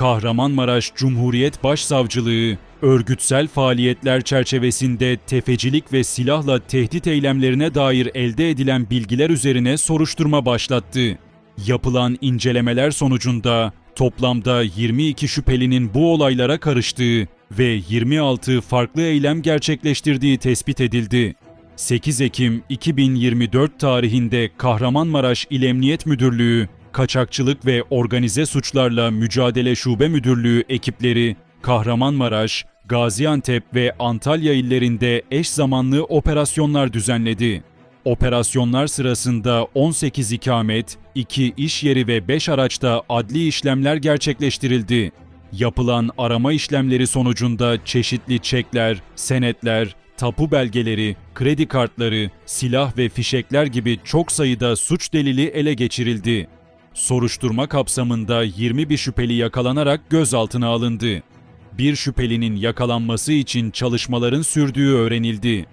Kahramanmaraş Cumhuriyet Başsavcılığı, örgütsel faaliyetler çerçevesinde tefecilik ve silahla tehdit eylemlerine dair elde edilen bilgiler üzerine soruşturma başlattı. Yapılan incelemeler sonucunda toplamda 22 şüphelinin bu olaylara karıştığı ve 26 farklı eylem gerçekleştirdiği tespit edildi. 8 Ekim 2024 tarihinde Kahramanmaraş İl Emniyet Müdürlüğü, Kaçakçılık ve Organize Suçlarla Mücadele Şube Müdürlüğü ekipleri Kahramanmaraş, Gaziantep ve Antalya illerinde eş zamanlı operasyonlar düzenledi. Operasyonlar sırasında 18 ikamet, 2 iş yeri ve 5 araçta adli işlemler gerçekleştirildi. Yapılan arama işlemleri sonucunda çeşitli çekler, senetler, tapu belgeleri, kredi kartları, silah ve fişekler gibi çok sayıda suç delili ele geçirildi. Soruşturma kapsamında 21 şüpheli yakalanarak gözaltına alındı. Bir şüphelinin yakalanması için çalışmaların sürdüğü öğrenildi.